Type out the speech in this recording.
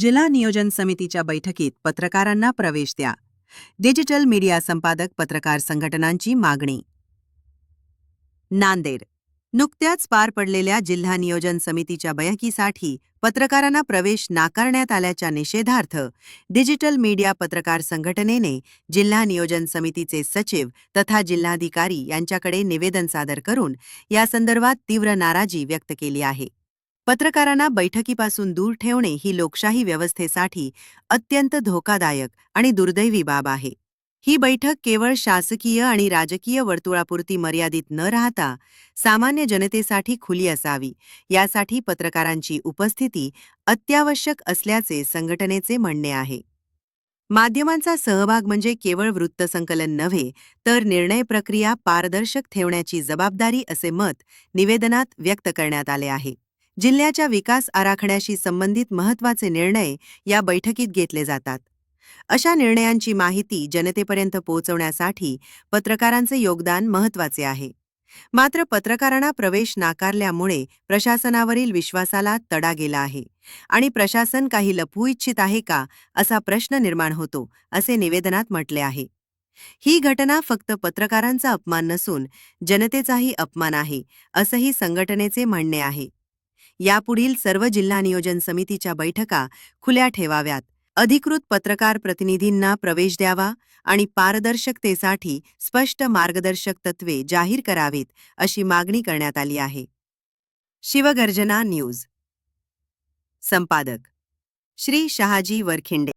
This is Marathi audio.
जिल्हा नियोजन समितीच्या बैठकीत पत्रकारांना प्रवेश द्या. डिजिटल मीडिया संपादक पत्रकार संघटनांची मागणी. नांदेड. नुकत्याच पार पडलेल्या जिल्हा नियोजन समितीच्या बैठकीसाठी पत्रकारांना प्रवेश नाकारण्यात आल्याच्या निषेधार्थ डिजिटल मीडिया पत्रकार संघटनेने जिल्हा नियोजन समितीचे सचिव तथा जिल्हाधिकारी यांच्याकडे निवेदन सादर करून यासंदर्भात तीव्र नाराजी व्यक्त केली आहे. पत्रकारांना बैठकीपासून दूर ठेवणे ही लोकशाही व्यवस्थेसाठी अत्यंत धोकादायक आणि दुर्दैवी बाब आहे. ही बैठक केवळ शासकीय आणि राजकीय वर्तुळापुरती मर्यादित न राहता सामान्य जनतेसाठी खुली असावी यासाठी पत्रकारांची उपस्थिती अत्यावश्यक असल्याचे संघटनेचे म्हणणे आहे. माध्यमांचा सहभाग म्हणजे केवळ वृत्तसंकलन नव्हे तर निर्णय प्रक्रिया पारदर्शक ठेवण्याची जबाबदारी असे मत निवेदनात व्यक्त करण्यात आले आहे. जिल्ह्याच्या विकास आराखड्याशी संबंधित महत्त्वाचे निर्णय या बैठकीत घेतले जातात. अशा निर्णयांची माहिती जनतेपर्यंत पोहोचवण्यासाठी पत्रकारांचे योगदान महत्त्वाचे आहे. मात्र पत्रकारांना प्रवेश नाकारल्यामुळे प्रशासनावरील विश्वासाला तडा गेला आहे आणि प्रशासन काही लपवू इच्छित आहे का असा प्रश्न निर्माण होतो असे निवेदनात म्हटले आहे. ही घटना फक्त पत्रकारांचा अपमान नसून जनतेचाही अपमान आहे असंही संघटनेचे म्हणणे आहे. यापुढील सर्व जिल्हा नियोजन समितीच्या बैठका खुल्या ठेवाव्यात. अधिकृत पत्रकार प्रतिनिधींना प्रवेश द्यावा आणि पारदर्शकतेसाठी स्पष्ट मार्गदर्शक तत्वे जाहीर करावीत अशी मागणी करण्यात आली आहे. शिवगर्जना न्यूज. संपादक. श्री शहाजी वरखिंडे.